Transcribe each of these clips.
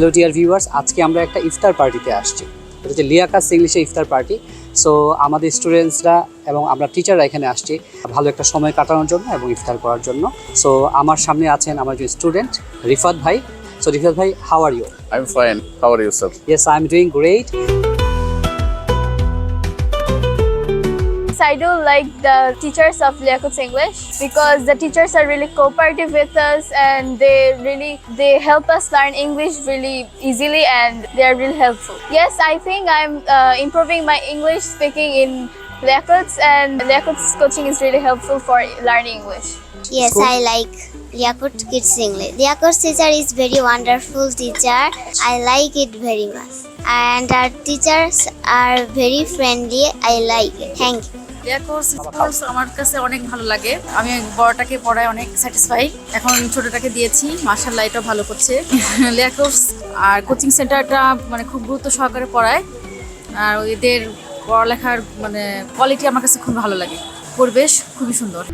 Hello dear viewers আজকে আমরা একটা ইফতার পার্টিতে আসছি। এটা হচ্ছে লিয়াকাস ইংলিশে ইফতার পার্টি। সো আমাদের স্টুডেন্টসরা এবং আমরা টিচাররা এখানে আসছি ভালো একটা সময় কাটানোর জন্য এবং ইফতার করার জন্য। সো আমার সামনে আছেন আমার যে স্টুডেন্ট রিফাত ভাই। সো রিফাত ভাই how are you I am fine how are you sir yes I am doing great I do like the teachers of Liaquat's English because the teachers are really cooperative with us and they really they help us learn English really easily and they are really helpful. Yes, I think I'm uh, improving my English speaking in Liaquat's and Liaquat's coaching is really helpful for learning English. Yes? I like Liakut Kids English. Liakut teacher is very wonderful teacher. I like it very much. And our teachers are very friendly. I like it. Thank you. Layer course আমার কাছে অনেক ভালো লাগে। আমি বড়টাকে পড়ায় অনেক satisfy এখন ছোটটাকে দিয়েছি মার্শাল্লাহ এটা ভালো করছে। লেয়ার কোর্স আর কোচিং সেন্টারটা মানে খুব গুরুত্ব সহকারে পড়ায়। আর এদের পড়ালেখার মানে কোয়ালিটি আমার কাছে খুব ভালো লাগে। পরিবেশ খুবই সুন্দর।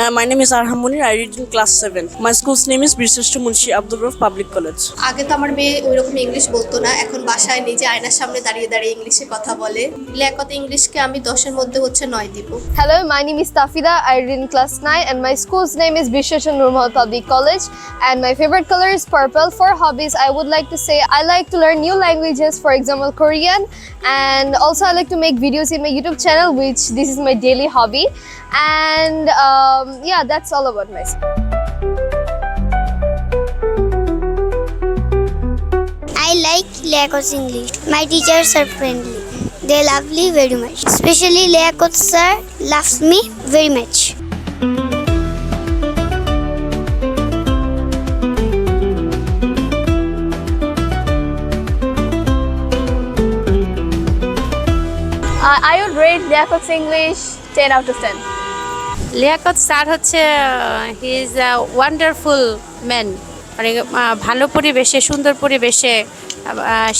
Uh, my name is Arham Munir. I read in class 7. My school's name is Birseshtu Munshi Abdul Rauf Public College. আগে তো আমার মেয়ে ওই রকম ইংলিশ বলতো না এখন বাসায় নিজে আয়নার সামনে দাঁড়িয়ে দাঁড়িয়ে ইংলিশে কথা বলে লেখাত ইংলিশকে আমি দশের মধ্যে হচ্ছে নয় দিব Hello, my name is Tafida. I read in class 9 and my school's name is Bisheshan Nurmal Public College and my favorite color is purple. For hobbies, I would like to say I like to learn new languages, for example, Korean and also I like to make videos in my YouTube channel which this is my daily hobby and um, yeah, that's all about myself. I like Liakut's English. My teachers are friendly. They love me very much. Especially Liakut sir loves me very much. Uh, I would rate Liakut's English 10 out of 10. Liaquat sir হচ্ছে he is a wonderful man মানে ভালো পরিবেশে সুন্দর পরিবেশে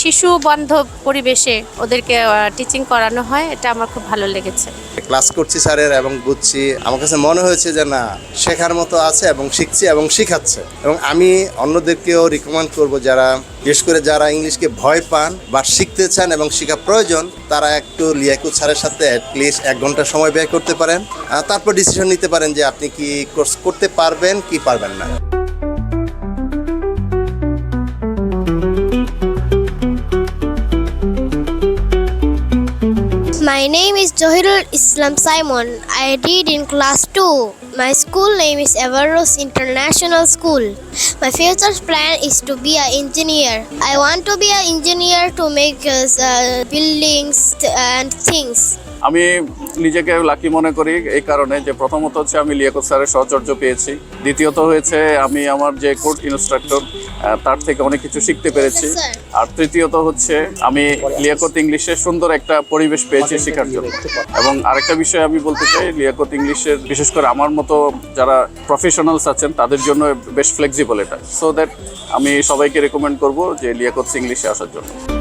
শিশু বান্ধব পরিবেশে ওদেরকে টিচিং করানো হয়, এটা আমার খুব ভালো লেগেছে। ক্লাস করছি স্যারের এবং বুঝছি, আমার কাছে মনে হয়েছে যে না, শেখার মতো আছে এবং শিখছি এবং শিখাচ্ছে। এবং আমি অন্যদেরকেও রিকমেন্ড করব যারা, বিশেষ করে যারা ইংলিশকে ভয় পান বা শিখতে চান এবং শেখা প্রয়োজন, তারা একটু লিয়াকু স্যারের সাথে অ্যাটলিস্ট এক ঘণ্টা সময় ব্যয় করতে পারেন। তারপর ডিসিশন নিতে পারেন যে আপনি কি কোর্স করতে পারবেন, কি পারবেন না। My name is Johirul Islam Simon. I read in class 2. My school name is Everros International School. My future plan is to be an engineer. I want to be an engineer to make uh, buildings and things. আমি নিজেকে lucky মনে করি এই কারণে যে প্রথমত হচ্ছে আমি লিয়াকত স্যারের সহচর্য পেয়েছি দ্বিতীয়ত হয়েছে আমি আমার যে কোর্ট ইনস্ট্রাক্টর তার থেকে অনেক কিছু শিখতে পেরেছি। আর তৃতীয়ত হচ্ছে আমি লিয়াকত ইংলিশের সুন্দর একটা পরিবেশ পেয়েছি শেখার জন্য। এবং আরেকটা বিষয় আমি বলতে চাই লিয়াকত ইংলিশের বিশেষ করে আমার মতো যারা প্রফেশনালস আছেন তাদের জন্য বেশ ফ্লেক্সিবল এটা। সো দ্যাট আমি সবাইকে রেকমেন্ড করব যে লিয়াকত ইংলিশে আসার জন্য।